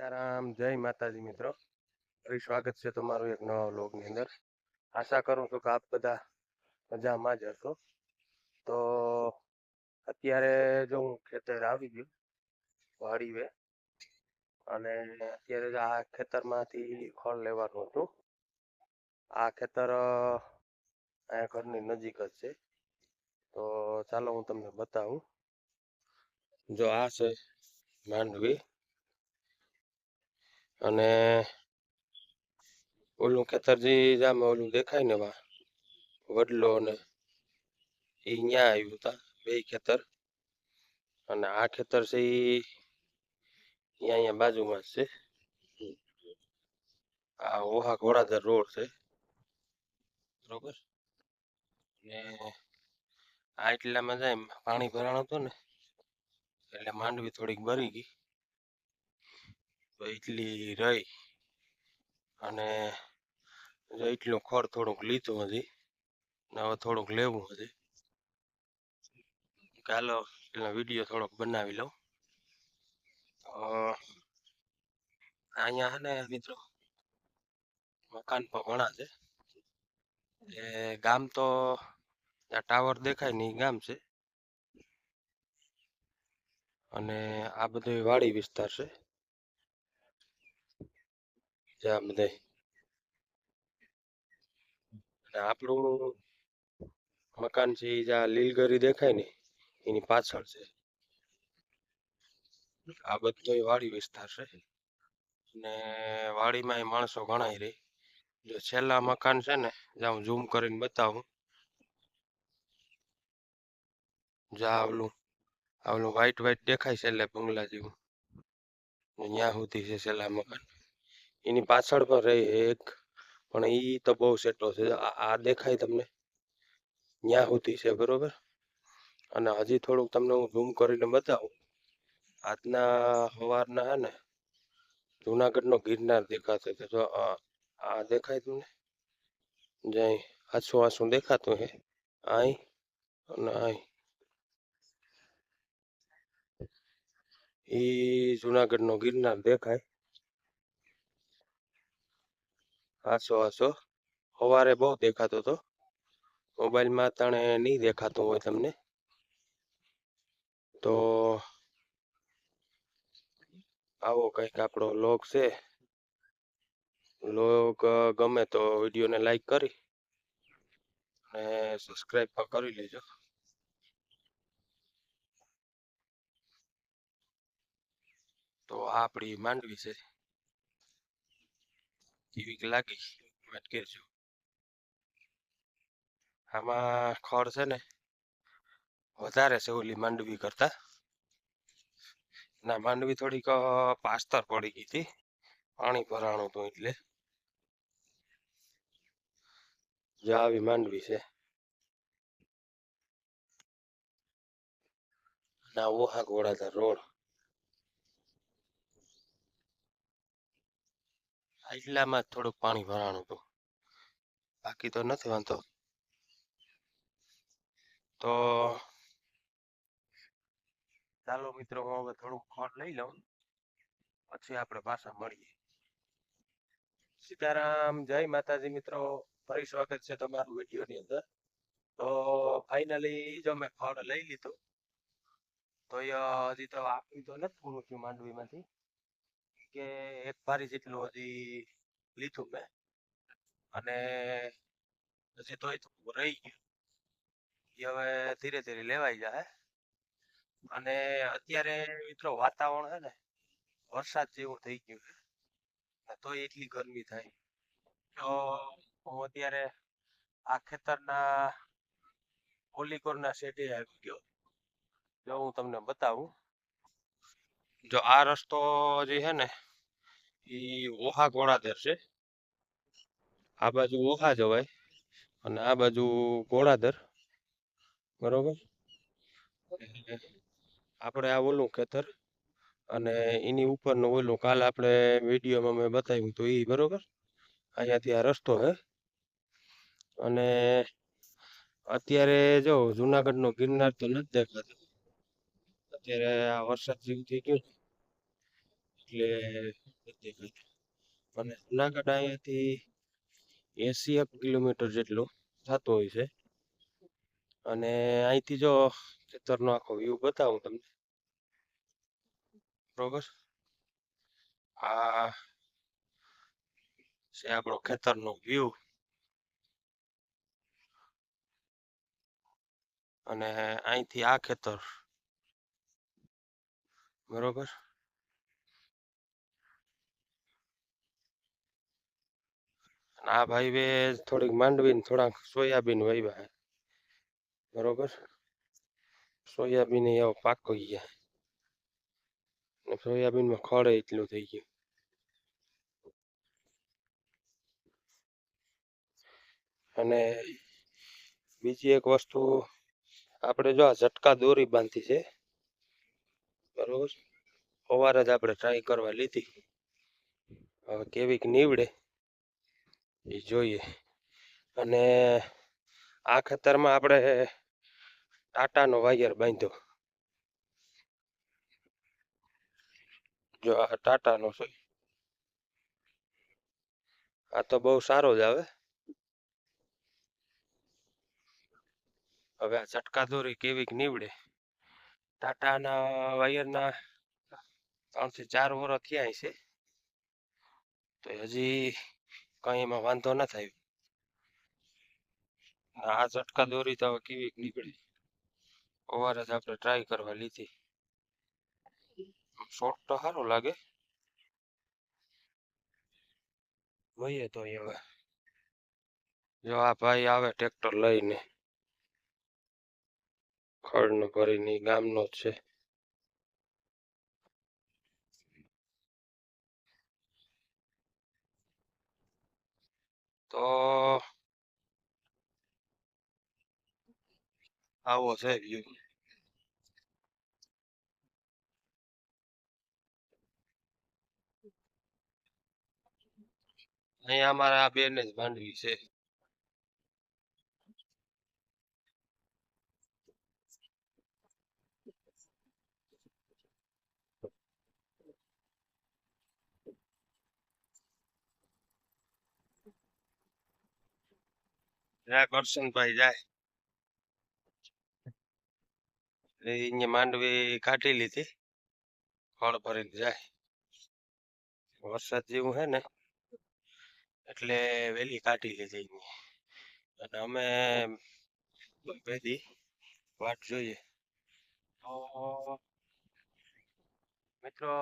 સીતારામ, જય માતાજી મિત્રો. ફરી સ્વાગત છે તમારું એક નવા વ્લોગની અંદર. આશા કરું છું કે આપ બધા મજામાં જ હશો. તો અત્યારે જો હું ખેતર આવી ગયો, વાડી વે, અને અત્યારે આ ખેતરમાંથી ફળ લેવાનું હતું. આ ખેતર અહીંયા ઘરની નજીક જ છે. તો ચાલો હું તમને બતાવું. જો આ છે માંડવી. અને ઓલું ખેતર જે જામે ઓલું દેખાય ને વા વડલો ને એ ન્યા આવ્યું હતા બે ખેતર. અને આ ખેતર છે એ અહીંયા બાજુમાં છે. આ ઓહા ઘોડાધર રોડ છે. બરોબર? ને આ એટલામાં જાય પાણી ભરાણ હતું ને, એટલે માંડવી થોડીક ભરી ગઈ. એટલી રહી અને એટલું ખોર થોડુંક લીધું ને હવે થોડુંક લેવું હજી. ચાલો એનો વીડિયો થોડોક બનાવી લઉં. અહીંયા હે ને મિત્રો મકાન પણ ઘણા છે. એ ગામ તો ટાવર દેખાય ને ગામ છે. અને આ બધો વાડી વિસ્તાર છે. જ્યાં બધે આપણું મકાન છે ઈ જ્યાં લીલગરી દેખાય ને, એની પાછળ છે. આ બધો વાડી વિસ્તાર છે. ને વાડીમાં માણસો ગણાય રહે જો છેલ્લા મકાન છે ને, જ્યાં હું ઝૂમ કરીને બતાવું. જ્યાં આવલું ઓલું વ્હાઈટ વ્હાઈટ દેખાય છે એટલે બંગલા જેવું. ત્યાં સુધી છે છેલ્લા મકાન. એની પાછળ પણ રહી એક, પણ એ તો બહુ સેટો છે. આ દેખાય તમને. ત્યાં સુધી છે, બરોબર? અને હજી થોડુંક તમને હું ઝૂમ કરીને બતાવું. આજના સવારના હે ને, જુનાગઢનો ગિરનાર દેખાશે. તો જો, આ આ દેખાય તમને? જય આછું આછું દેખાતું હે. આઈ અને આઈ. એ જુનાગઢનો ગિરનાર દેખાય. આછો હાસો સવારે બહુ દેખાતો હતો મોબાઈલમાં તાણે નહીં દેખાતું હોય તમને. તો આવો કંઈક આપણો લોગ છે. લોગ ગમે તો વિડીયોને લાઈક કરી અને સબસ્ક્રાઈબ પણ કરી લેજો. તો આપણી માંડવી છે. કેવીક લાગી વાત કહેજો આમાં ખોર છે ને વધારે છે ઓલી માંડવી કરતા ના માંડવી થોડીક પાસ્તર પડી ગઈ હતી પાણી ભરાણું હતું એટલે જો માંડવી છે ના ઓહા ઘોડાધર રોડ એટલામાં થોડુંક પાણી ભરાણું હતું. બાકી તો નથી વાંધો. તો ચાલો મિત્રો, હું હવે થોડુંક ખોટ લઈ લઉં. પછી આપણે પાછા મળીએ. સીતારામ, જય માતાજી મિત્રો. ફરી સ્વાગત છે તમારું વિડીયોની અંદર. તો ફાઇનલી જો મેં ફળ લઈ લીધો. તો એ હજી તો આપી તો નથી પૂરું થયું માંડવીમાંથી. કે એક ભારી જેટલું હજી લીધું મેં. અને હજી તોય થોડું રહી ગયું. હવે ધીરે ધીરે લેવાઈ જાય અને અત્યારે મિત્રો વાતાવરણ છે ને, વરસાદ જેવું થઈ ગયું છે. તો એટલી ગરમી થાય. તો હું અત્યારે આ ખેતરના પોલીકોરના શેડે આવી ગયો. જો હું તમને બતાવું. જો આ રસ્તો જે છે ને, એ ઓહા ઘોડાધર છે. આ બાજુ ઓહા જવાય અને આ બાજુ ઘોડાધર બરોબર? આપણે આ ઓલું ખેતર અને એની ઉપરનું ઓલું કાલ આપણે વિડીયોમાં મેં બતાવ્યું હતું એ બરોબર? અહીંયાથી આ રસ્તો છે અને અત્યારે જો જુનાગઢનો ગિરનાર તો નથી દેખાતો. અત્યારે આ વરસાદ જેવું થઈ ગયું એટલે અને જુનાગઢ અહીંયાથી એસી એક કિલોમીટર જેટલું થતું હોય છે. અને અહીંથી જો ખેતરનો આખો વ્યૂ બતાવું તમને. બરોબર? આ છે આપણો ખેતરનો વ્યૂ. અને અહીંથી આ ખેતર બરોબર. આ બે થોડીક માંડવી ને થોડાક સોયાબીન વાવ્યા બરોબર? સોયાબીન એવો પાકો ગયા ને સોયાબીનમાં ખડે એટલું થઈ ગયું. અને બીજી એક વસ્તુ, આપણે જો આ ઝટકા દોરી બાંધી છે બરોબર. સવારે જ આપણે ટ્રાય કરવા લીધી. હવે કેવીક નીવડે એ જોઈએ. અને આ ખેતરમાં આપણે ટાટાનો વાયર બાંધ્યો. જો આ ટાટાનો છે. આ તો બહુ સારો જ આવે. હવે આ ઝટકા દોરી કેવીક નીવડે. ટાટાના વાયરના ત્રણથી ચાર વર્ષ થયા છે તો હજી કઈ એમાં વાંધો ન થાય. આ ઝટકા દોરી તો કેવીક નીકળી? સવારે જ આપણે ટ્રાય કરવા લીધી. શોર્ટ તો સારું લાગે. જોઈએ તો હવે. જો આ ભાઈ આવે ટ્રેક્ટર લઈને. ખડનો ભરીની ગામનો છે. તો આવો છે અહીંયા અમારે આ બેન જ માંડવી છે. જય, કરશનભાઈ જાય. એ માંડવી કાઢી લીધી, ફળ ભરીને જાય. વરસાદ જેવું હે ને, એટલે વેલી કાઢી લીધી અને અમે બેદી વાટ જોઈએ. તો મિત્રો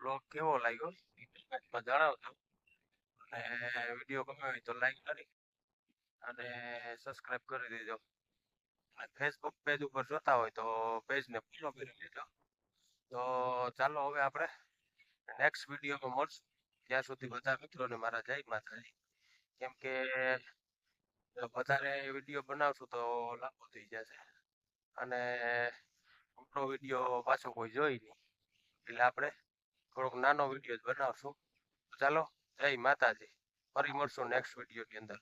બ્લોગ કેવો લાગ્યો? જણાવજો. અને વીડિયો ગમે તો લાઈક કરી. અને સબસ્ક્રાઇબ કરી દેજો. ફેસબુક પેજ ઉપર જોતા હોય તો પેજને ફોલો કરી લેજો. તો ચાલો હવે આપણે નેક્સ્ટ વિડીયોમાં મળશું. ત્યાં સુધી બધા મિત્રોને મારા જય માતાજી. કેમ કે વધારે વીડિયો બનાવશું તો લાંબો થઈ જશે. અને મોટો વીડિયો પાછો કોઈ જોઈ નહીં. એટલે આપણે થોડોક નાનો વીડિયો જ બનાવશું. ચાલો, જય માતાજી. ફરી મળશું નેક્સ્ટ વિડીયોની અંદર.